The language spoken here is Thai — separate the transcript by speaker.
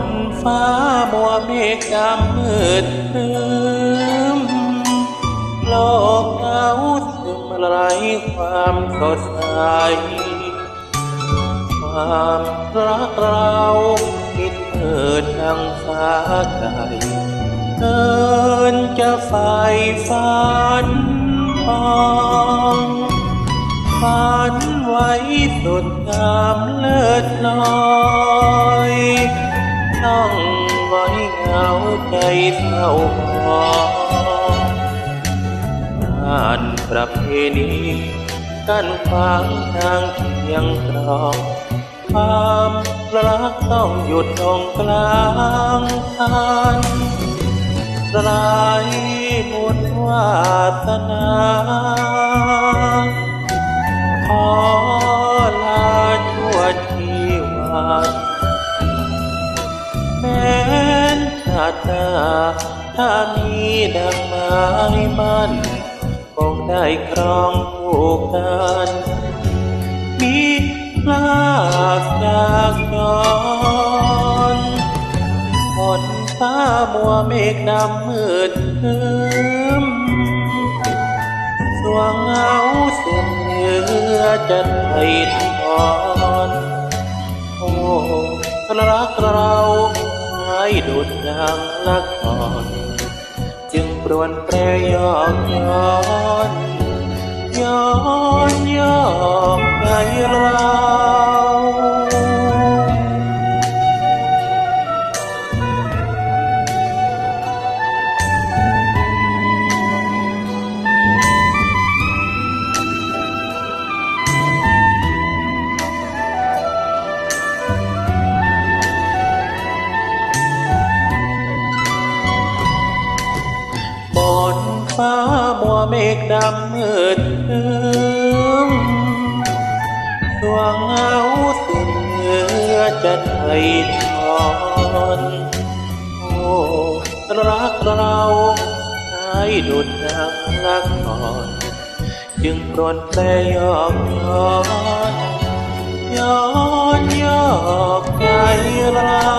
Speaker 1: นฟ้ามัวเมฆดำมืดครึ้มโลกเหงาซึมไร้ความสดใสความรักเราปิดเปิดดังฟ้าไกลเกินจะไฟฝันพองฝันไว้สุดงามเลิศลอย เศร้าหมองงานประเพณีกันขวางทางเพียงตรองความรักต้องหยุดตรงกลางคันไร้บุญวาสนา นชาติหน้า ถ้ามีดังไม้มันคงได้ครองคู่กันมีลากจากนอนฝนฟ้ามัวเมฆดำมืดทึมสวงเงาเส้นเนื้อจะไทยทอนโอ้รักเรา ดุดดังละคร จึงปรวนแปรยอกย้อน ย้อนยอกใจเรา ฟ้ามัวเมฆดำมืดทึมสวงเงาสิ้นเนื้อจะไทยทอนโอ้รักเราให้ดุดดังละครจึงปรนแปรยอกย้อนย้อนยอกใจเรา